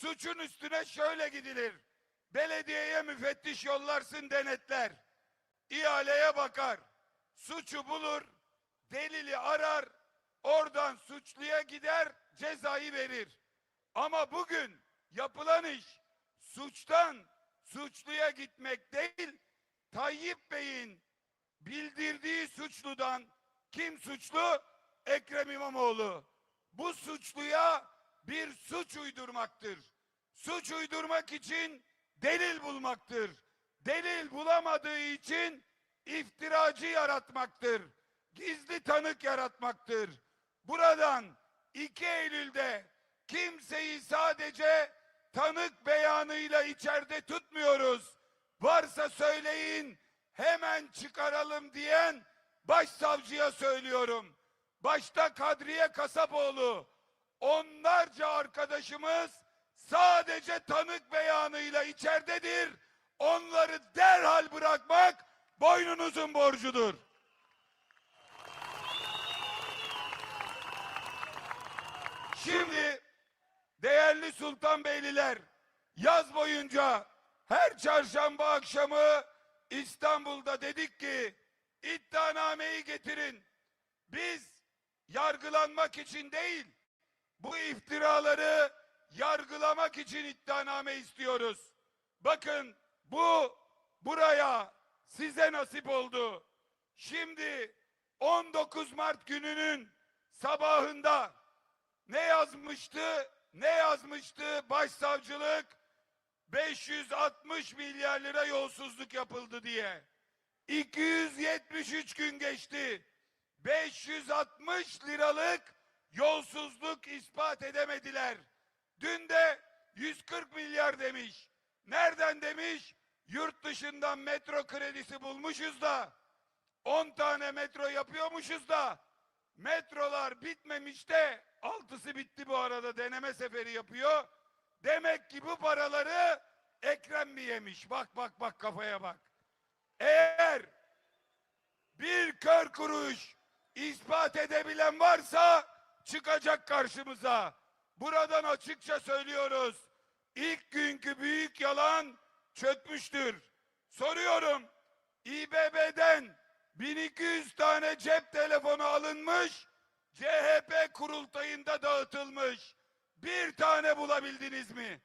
Suçun üstüne şöyle gidilir. Belediyeye müfettiş yollarsın denetler. İhaleye bakar. Suçu bulur. Delili arar. Oradan suçluya gider cezayı verir. Ama bugün yapılan iş suçtan suçluya gitmek değil, Tayyip Bey'in bildirdiği suçludan kim suçlu? Ekrem İmamoğlu. Bu suçluya bir suç uydurmaktır. Suç uydurmak için delil bulmaktır. Delil bulamadığı için iftiracı yaratmaktır. Gizli tanık yaratmaktır. Buradan 2 Eylül'de kimseyi sadece tanık beyanıyla içeride tutmuyoruz. Varsa söyleyin hemen çıkaralım diyen başsavcıya söylüyorum. Başta Kadriye Kasapoğlu onlarca arkadaşımız sadece tanık beyanıyla içeridedir. Onları derhal bırakmak boynunuzun borcudur. Şimdi değerli Sultanbeyliler yaz boyunca her çarşamba akşamı İstanbul'da dedik ki iddianameyi getirin. Biz yargılanmak için değil bu iftiraları yargılamak için iddianame istiyoruz. Bakın bu buraya size nasip oldu. Şimdi 19 Mart gününün sabahında ne yazmıştı? Ne yazmıştı başsavcılık? 560 milyar lira yolsuzluk yapıldı diye. 273 gün geçti. 560 liralık yolsuzluk ispat edemediler. Dün de 140 milyar demiş. Nereden demiş? Yurt dışından metro kredisi bulmuşuz da 10 tane metro yapıyormuşuz da metrolar bitmemiş de altısı bitti bu arada deneme seferi yapıyor. Demek ki bu paraları Ekrem mi yemiş? Bak bak bak kafaya bak. Eğer bir kör kuruş ispat edebilen varsa çıkacak karşımıza. Buradan açıkça söylüyoruz. İlk günkü büyük yalan çökmüştür. Soruyorum. İBB'den 1200 tane cep telefonu alınmış, CHP kurultayında dağıtılmış. Bir tane bulabildiniz mi?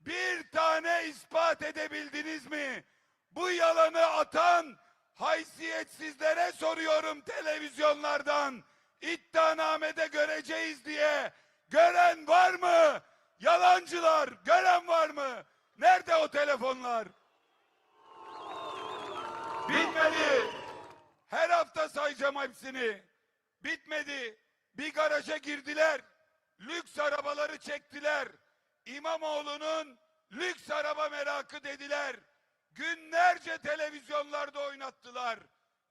Bir tane ispat edebildiniz mi? Bu yalanı atan haysiyetsizlere soruyorum televizyonlardan. İddianamede göreceğiz diye. Gören var mı? Yalancılar gören var mı? Nerede o telefonlar? Bitmedi. Her hafta sayacağım hepsini. Bitmedi. Bir garaja girdiler. Lüks arabaları çektiler. İmamoğlu'nun lüks araba merakı dediler. Günlerce televizyonlarda oynattılar.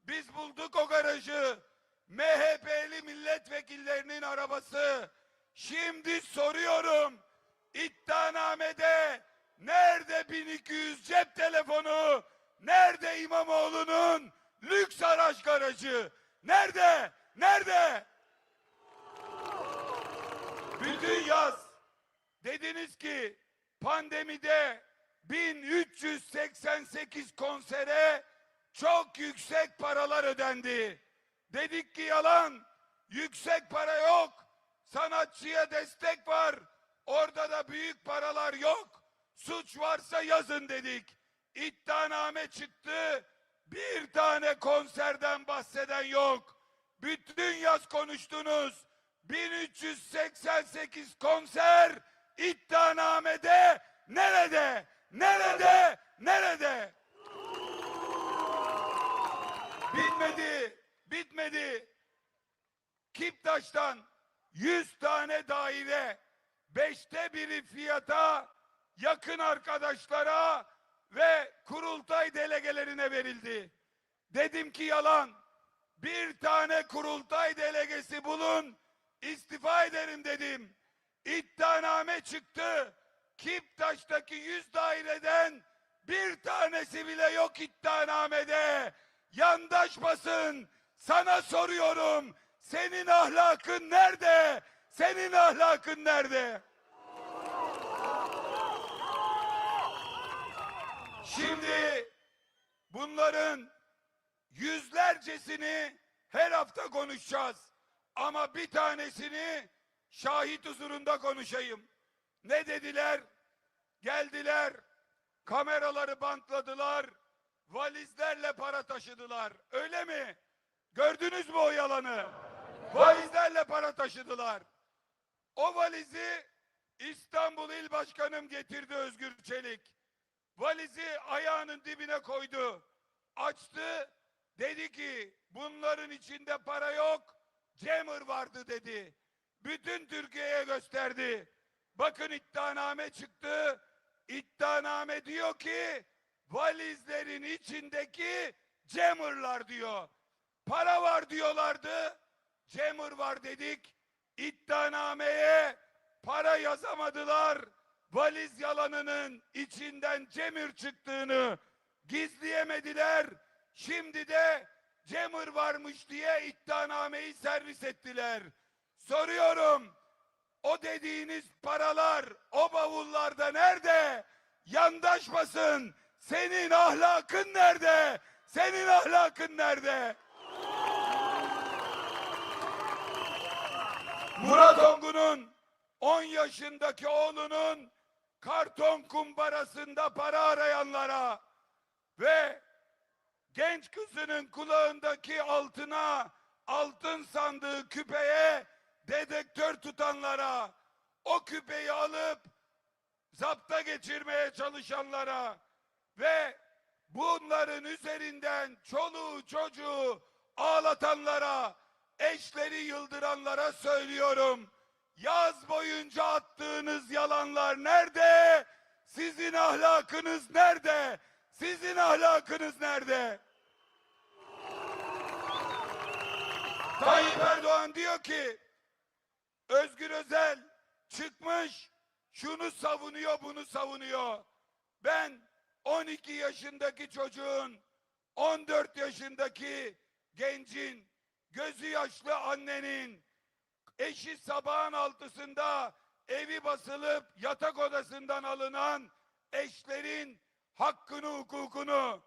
Biz bulduk o garajı. MHP'li milletvekillerinin arabası. Şimdi soruyorum. İddianamede nerede 1200 cep telefonu? Nerede İmamoğlu'nun lüks araç garajı? Nerede? Nerede? Bütün yaz dediniz ki pandemide 1388 konsere çok yüksek paralar ödendi. Dedik ki yalan, yüksek para yok. Sanatçıya destek var. Orada da büyük paralar yok. Suç varsa yazın dedik. İddianame çıktı. Bir tane konserden bahseden yok. Bütün yaz konuştunuz. 1388 konser iddianamede nerede? Nerede? Nerede? Bitmedi. Bitmedi. Kiptaş'tan 100 tane daire beşte biri fiyata yakın arkadaşlara ve kurultay delegelerine verildi. Dedim ki yalan. Bir tane kurultay delegesi bulun. istifa ederim dedim. İddianame çıktı. Kiptaş'taki 100 daireden bir tanesi bile yok iddianamede. Yandaş basın sana soruyorum. Senin ahlakın nerede? Senin ahlakın nerede? Şimdi bunların yüzlercesini her hafta konuşacağız. Ama bir tanesini şahit huzurunda konuşayım. Ne dediler? Geldiler, kameraları bantladılar, valizlerle para taşıdılar. Öyle mi? Gördünüz mü o yalanı? Valizlerle para taşıdılar. O valizi İstanbul İl Başkanım getirdi Özgür Çelik. Valizi ayağının dibine koydu. Açtı. Dedi ki bunların içinde para yok. Cemır vardı dedi. Bütün Türkiye'ye gösterdi. Bakın iddianame çıktı. İddianame diyor ki valizlerin içindeki Cemırlar diyor. Para var diyorlardı. Cemır var dedik. İddianameye para yazamadılar. Valiz yalanının içinden Cemir çıktığını gizleyemediler. Şimdi de Cemır varmış diye iddianameyi servis ettiler. Soruyorum. O dediğiniz paralar o bavullarda nerede? Yandaş basın. Senin ahlakın nerede? Senin ahlakın nerede? Murat Ongun'un 10 yaşındaki oğlunun karton kumbarasında para arayanlara ve genç kızının kulağındaki altına altın sandığı küpeye dedektör tutanlara o küpeyi alıp zapta geçirmeye çalışanlara ve bunların üzerinden çoluğu çocuğu ağlatanlara eşleri yıldıranlara söylüyorum. Yaz boyunca attığınız yalanlar nerede? Sizin ahlakınız nerede? Sizin ahlakınız nerede? Tayyip Erdoğan diyor ki Özgür Özel çıkmış şunu savunuyor bunu savunuyor. Ben 12 yaşındaki çocuğun 14 yaşındaki gencin gözü yaşlı annenin eşi sabahın altısında evi basılıp yatak odasından alınan eşlerin hakkını hukukunu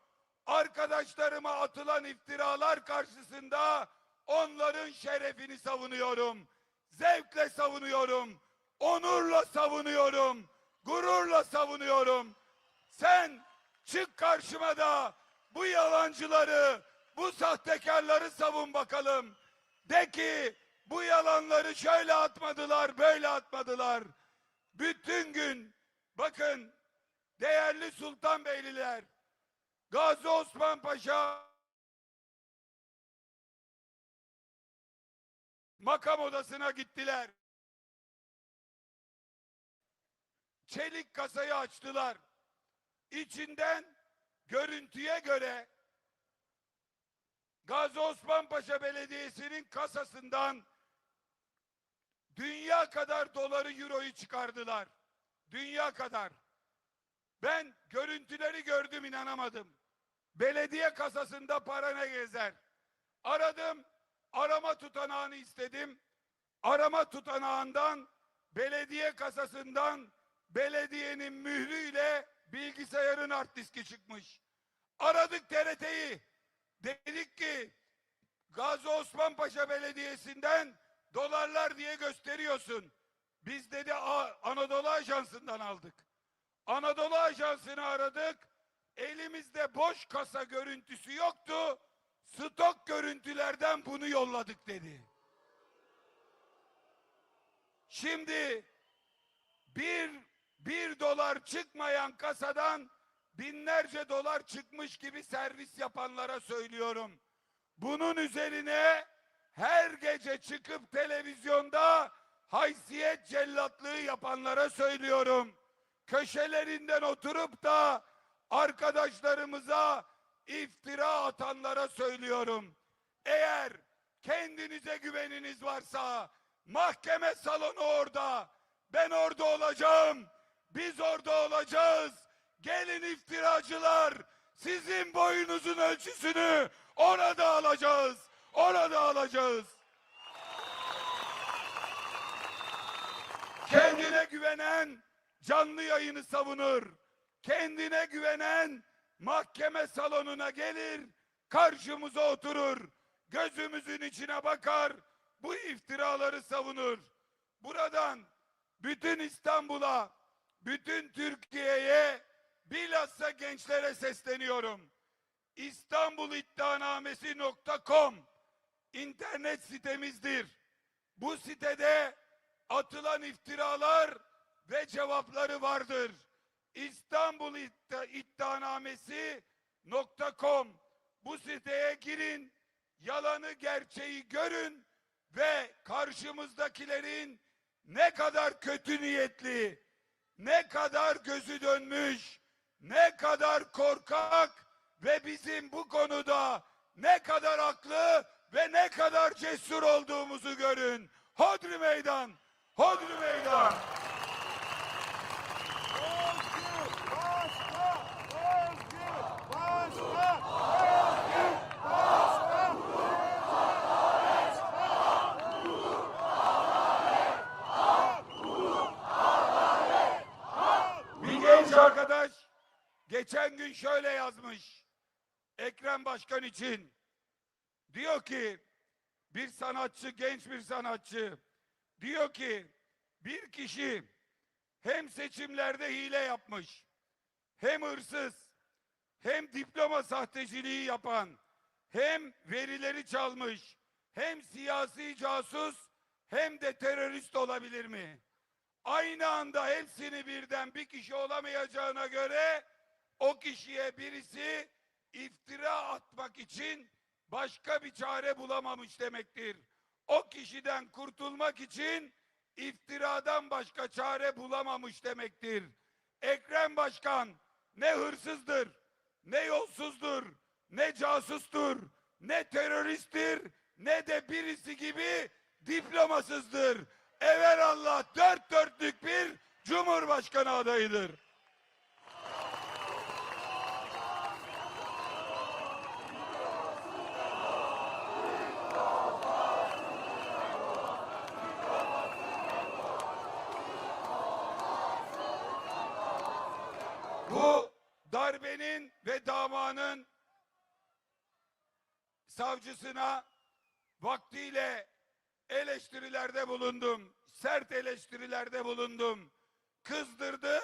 arkadaşlarıma atılan iftiralar karşısında onların şerefini savunuyorum. Zevkle savunuyorum. Onurla savunuyorum. Gururla savunuyorum. Sen çık karşıma da bu yalancıları, bu sahtekarları savun bakalım. De ki bu yalanları şöyle atmadılar, böyle atmadılar. Bütün gün bakın değerli Sultanbeyliler, Gazi Osman Paşa makam odasına gittiler. Çelik kasayı açtılar. İçinden görüntüye göre Gazi Osman Belediyesi'nin kasasından dünya kadar doları, euroyu çıkardılar. Dünya kadar. Ben görüntüleri gördüm inanamadım. Belediye kasasında para ne gezer? Aradım, arama tutanağını istedim. Arama tutanağından belediye kasasından belediyenin mührüyle bilgisayarın hard diski çıkmış. Aradık TRT'yi. Dedik ki Gazi Osman Paşa Belediyesi'nden dolarlar diye gösteriyorsun. Biz dedi "A- Anadolu Ajansı'ndan aldık. Anadolu Ajansı'nı aradık. Elimizde boş kasa görüntüsü yoktu. Stok görüntülerden bunu yolladık dedi. Şimdi bir, bir dolar çıkmayan kasadan binlerce dolar çıkmış gibi servis yapanlara söylüyorum. Bunun üzerine her gece çıkıp televizyonda haysiyet cellatlığı yapanlara söylüyorum. Köşelerinden oturup da arkadaşlarımıza iftira atanlara söylüyorum. Eğer kendinize güveniniz varsa mahkeme salonu orada. Ben orada olacağım. Biz orada olacağız. Gelin iftiracılar. Sizin boyunuzun ölçüsünü orada alacağız. Orada alacağız. Kendine güvenen canlı yayını savunur. Kendine güvenen mahkeme salonuna gelir, karşımıza oturur, gözümüzün içine bakar, bu iftiraları savunur. Buradan bütün İstanbul'a, bütün Türkiye'ye, bilhassa gençlere sesleniyorum. İstanbuliddianamesi.com internet sitemizdir. Bu sitede atılan iftiralar ve cevapları vardır. İstanbul İddia- İddianamesi.com bu siteye girin, yalanı gerçeği görün ve karşımızdakilerin ne kadar kötü niyetli, ne kadar gözü dönmüş, kadar korkak ve bizim bu konuda ne kadar haklı ve ne kadar cesur olduğumuzu görün. Hodri meydan, hodri meydan. Geçen gün şöyle yazmış. Ekrem Başkan için. Diyor ki bir sanatçı, genç bir sanatçı diyor ki bir kişi hem seçimlerde hile yapmış, hem hırsız, hem diploma sahteciliği yapan, hem verileri çalmış, hem siyasi casus, hem de terörist olabilir mi? aynı anda hepsini birden bir kişi olamayacağına göre o kişiye birisi iftira atmak için başka bir çare bulamamış demektir. O kişiden kurtulmak için iftiradan başka çare bulamamış demektir. Ekrem Başkan ne hırsızdır, ne yolsuzdur, ne casustur, ne teröristtir, ne de birisi gibi diplomasızdır. Evelallah dört dörtlük bir cumhurbaşkanı adayıdır. Bu darbenin ve damanın savcısına vaktiyle eleştirilerde bulundum. Sert eleştirilerde bulundum. Kızdırdı,